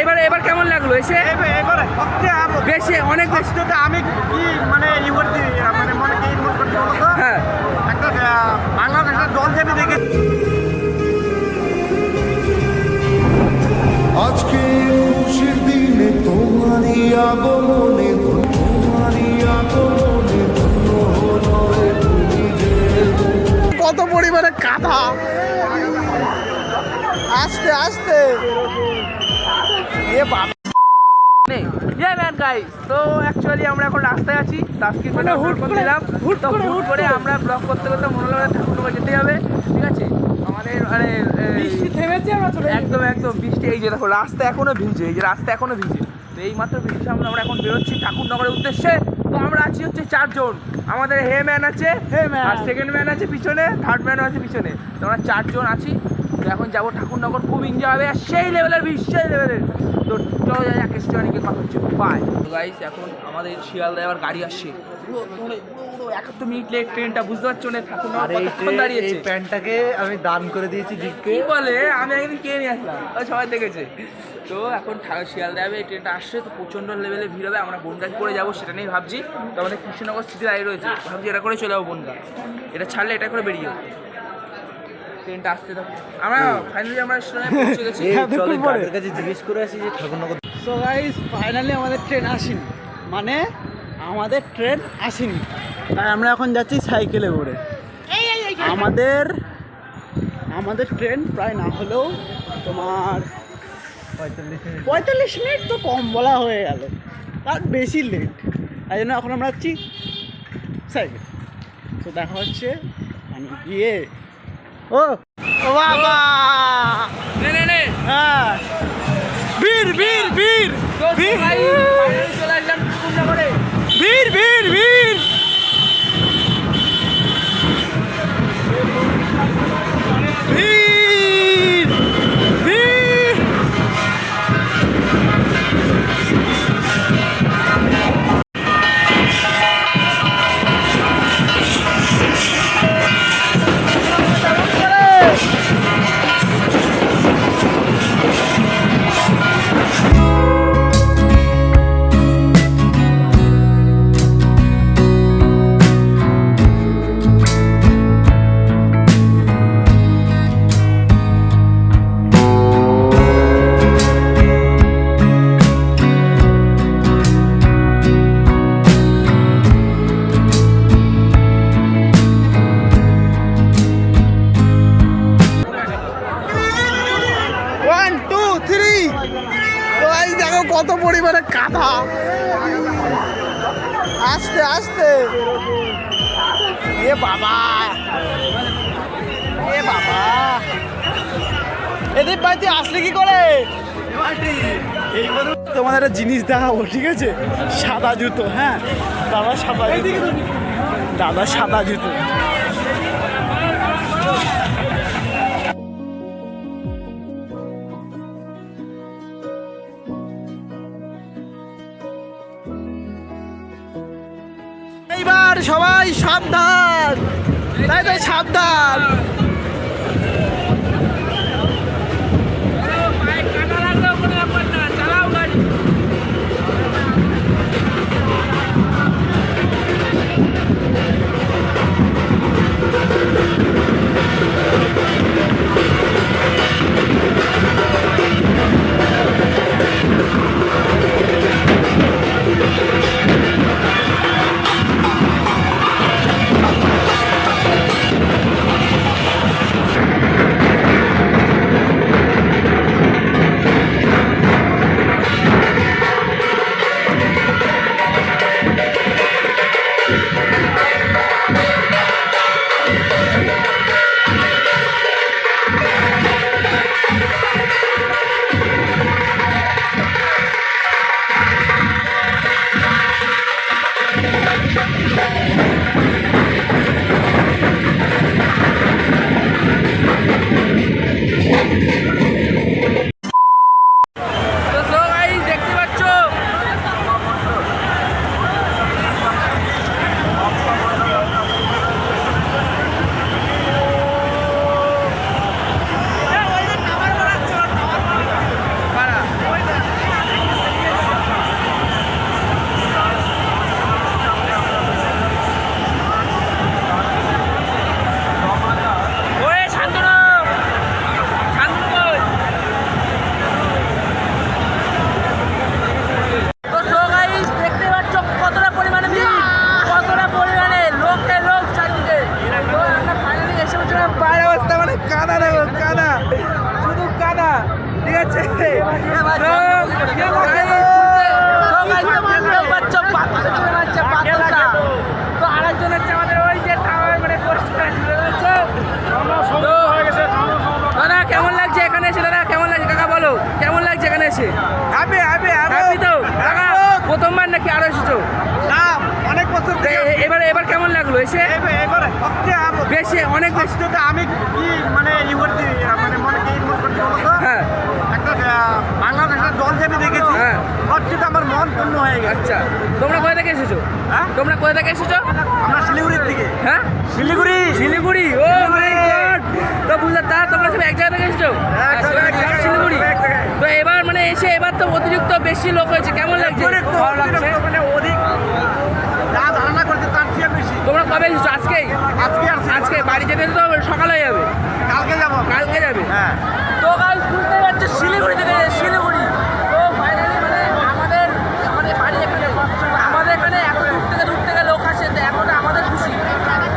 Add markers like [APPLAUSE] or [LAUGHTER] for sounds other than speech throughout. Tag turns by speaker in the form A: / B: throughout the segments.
A: এবার এবার কেমন লাগল? এসে?
B: এবার- এবারে
A: বেশি অনেক বেশি।
B: আমি কি মানে ই করছি মানে মনে কি করছি
A: হ্যাঁ।
B: একটা বাংলাদেশের দল যেতে দেখে
C: আজকে খুশির দিনে তোমারই আগমনে তোমারই আগমনে
D: কত পরিমাণে কাঁথা আস্তে আস্তে। এ বাবা
A: নেই। ইয়ে ম্যান গাইস তো অ্যাকচুয়ালি আমরা এখন রাস্তায় আছি। তাস্কি মানে হুট করে দিলাম হুট করে হুট করে আমরা ব্লগ করতে করতে মনে হলো ঠাকুরনগর যেতে হবে ঠিক আছে? আমাদের মানে বৃষ্টি থেমেছে আমরা চলে একদম একদম বৃষ্টি এই যে দেখো রাস্তা এখনও ভিজে এই যে রাস্তা এখনও ভিজে। তো এই মাত্র বৃষ্টি আমরা আমরা এখন বেরোচ্ছি ঠাকুরনগরের উদ্দেশ্যে। তো আমরা আছি হচ্ছে চারজন। আমাদের হে ম্যান আছে হে ম্যান আর সেকেন্ড ম্যান আছে পিছনে থার্ড ম্যানও আছে পিছনে। তো আমরা চারজন আছি। তো এখন যাব ঠাকুরনগর খুব এনজয় হবে। আর সেই লেভেলের বি সেই লেভেলের তো চলো যাই এক কথা হচ্ছে। বাই গাইস এখন আমাদের শিয়ালদা এবার গাড়ি আসছে। পুরো একাত্তর মিনিট লেট ট্রেনটা বুঝতে পারছ না ঠাকুরনগর কতক্ষণ দাঁড়িয়েছে?
D: প্যান্টটাকে আমি দান করে দিয়েছি
A: কি বলে? আমি একদিন কে নিয়ে আসলাম? সবাই দেখেছে। তো এখন শিয়ালদা যাবে এই ট্রেনটা আসছে তো প্রচণ্ড লেভেলে ভিড় হবে। আমরা বনগাঁ করে যাব সেটা নিয়ে ভাবছি। তো আমাদের কৃষ্ণনগর স্থিতি দাঁড়িয়ে রয়েছে। ভাবছি এটা করে চলে যাব বনগাঁ। এটা ছাড়লে এটা করে বেরিয়ে যাব। ট্রেনটা আসতে থাকো আমরা ফাইনালি আমরা পৌঁছে গেছি। [LAUGHS]
D: কাছে জিজ্ঞেস করে আসি যে ঠাকুরনগর সো গাইস ফাইনালি আমাদের ট্রেন আসেনি। মানে আমাদের ট্রেন আসেনি। তাই আমরা এখন যাচ্ছি সাইকেলে করে। আমাদের আমাদের ট্রেন প্রায় না হলেও তোমার পঁয়তাল্লিশ মিনিট তো কম বলা হয়ে গেল। তার বেশি লেট তাই জন্য এখন আমরা যাচ্ছি সাইকেল। তো দেখা হচ্ছে আমি গিয়ে ও বাবা!
A: নে নে নে।
D: হ্যাঁ। বীর বীর বীর!
A: তো
D: বীর!
A: ভাই ফাইনালি চলে আসলাম ঠাকুরনগরে
D: বীর বীর বীর বীর! এ বাবা। এ বাবা। এদের বাড়িতে আসলে কি করে? তোমাদের একটা জিনিস দেখাবো, ঠিক আছে? সাদা জুতো হ্যাঁ? দাদা সাদা দাদা সাদা জুতো। এইবার সবাই সাবধান। তাই তাই সাবধান।
A: চালাও গাড়ি। কেমন লাগল? এসে বেশি অনেক বেশি।
B: সবচেয়ে আমি কি মানে ই করছি মানে মনে কি করছি
A: হ্যাঁ।
B: একটা আহ, বাংলাদেশের দল যে আমি দেখেছি।
A: হ্যাঁ।
B: আমার মন পূর্ণ হয়ে গেছে।
A: আচ্ছা। তোমরা কোথা থেকে এসেছ?
B: হ্যাঁ?
A: তোমরা কোথা থেকে এসেছ?
B: আমরা শিলিগুড়ির থেকে
A: হ্যাঁ?
B: Siliguri.
A: Siliguri. Oh my god তো বুঝলে তা তোমরা সব এক জায়গা থেকে এসেছ? শিলিগুড়ি। তো এবার মানে এসে এবার তো অতিরিক্ত বেশি লোক হয়েছে। কেমন লাগছে
B: অতিরিক্ত, মানে অধিক যা ধারণা করছে তার চেয়ে বেশি
A: তোমরা কবে এসেছ আজকেই
B: আজকে
A: আজকে বাড়ি যেতে তো সকাল যাবে।
B: কালকে যাব।
A: কালকে যাবে।
B: হ্যাঁ।
A: তো গাইস বুঝতে পারছ শিলিগুড়ি থেকে শিলিগুড়ি তো ফাইনালি মানে আমাদের আমাদের বাড়ি এখানে আমাদের এখানে এত দূর থেকে দূর থেকে লোক আসে তো এতটা আমাদের খুশি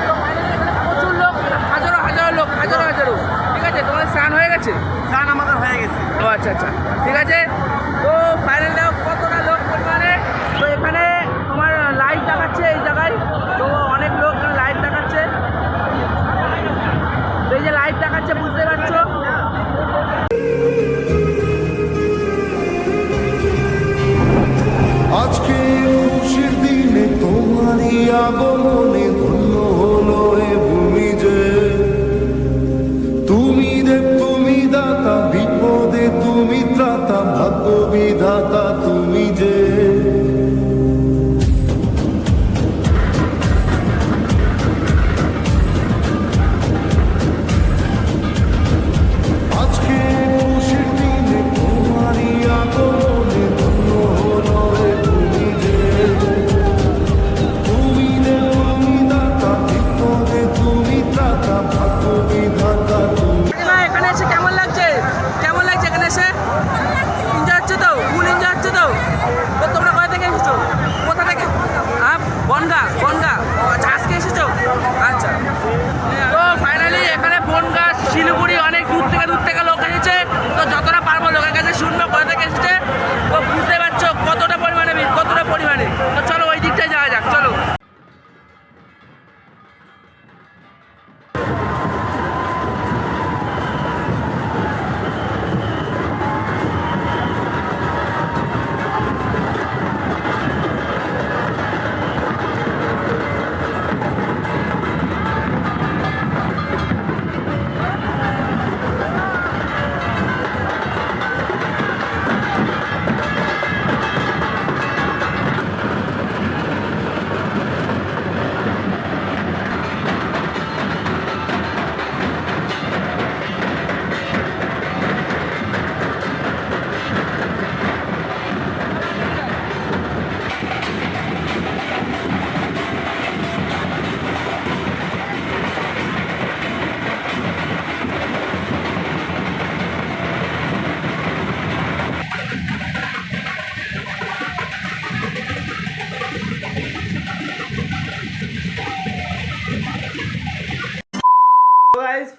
A: তো ফাইনালি এখানে প্রচুর লোক হাজারো হাজারো লোক হাজারো হাজারো ঠিক আছে তোমাদের স্নান হয়ে গেছে
B: স্নান আমাদের হয়ে গেছে
A: ও আচ্ছা আচ্ছা ঠিক আছে তো ফাইনালি কতটা লোক পরিমাণে তো এখানে তোমার লাইভ দেখাচ্ছে এই জায়গায় তো অনেক লোক লাইভ দেখাচ্ছে তো এই যে লাইভ দেখাচ্ছে বুঝতে পারছ? শিলিগুড়ি অনেক দূর থেকে দূর থেকে লোক এসেছে। তো যতটা পারব লোকের কাছে শুনব কোথা থেকে এসেছে। তো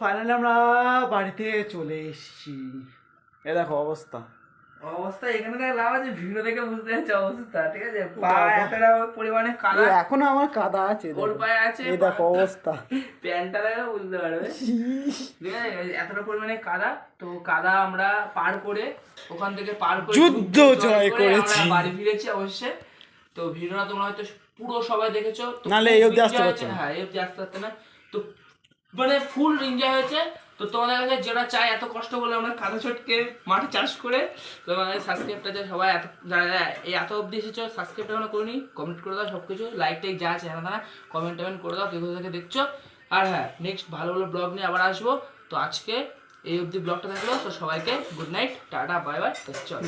D: ফাইনালি আমরা বাড়িতে চলে এসেছি। এ দেখো অবস্থা।
A: অবস্থা এখানে দেখ লাভ আছে ভিডিও দেখে বুঝতে অবস্থা ঠিক আছে? পা এতটা পরিমাণে কালা
D: এখনও আমার কাদা আছে
A: ওর পায়ে আছে
D: এই দেখো অবস্থা।
A: প্যান্টটা দেখে বুঝতে পারবে। ঠিক আছে? এতটা পরিমাণে কাদা তো কাদা আমরা পার করে ওখান থেকে পার করে
D: যুদ্ধ জয় করেছি।
A: বাড়ি ফিরেছি অবশ্যই। তো ভিডিওটা তোমরা হয়তো পুরো সবাই দেখেছ। তো
D: নাহলে এই অবধি আসতে পারছ
A: হ্যাঁ এই অবধি আসতে পারতে না। তো মানে ফুল এনজয় হয়েছে। তো তোমাদের কাছে যেটা চাই, এত কষ্ট বলে আমরা কাদা ছটকে মাঠে চাষ করে তোমাদের সাবস্ক্রাইবটা যে সবাই এত, যারা যারা এই এত অবধি এসেছ সাবস্ক্রাইবটা এখনও করিনি কমেন্ট করে দাও সব কিছু লাইক টাইক যা আছে হ্যাঁ কমেন্ট টমেন্ট করে দাও কে কোথা থেকে দেখছ। আর হ্যাঁ নেক্সট ভালো ভালো ব্লগ নিয়ে আবার আসব। তো আজকে এই অবধি ব্লগটা থাকল। তো সবাইকে good night tata bye bye চল।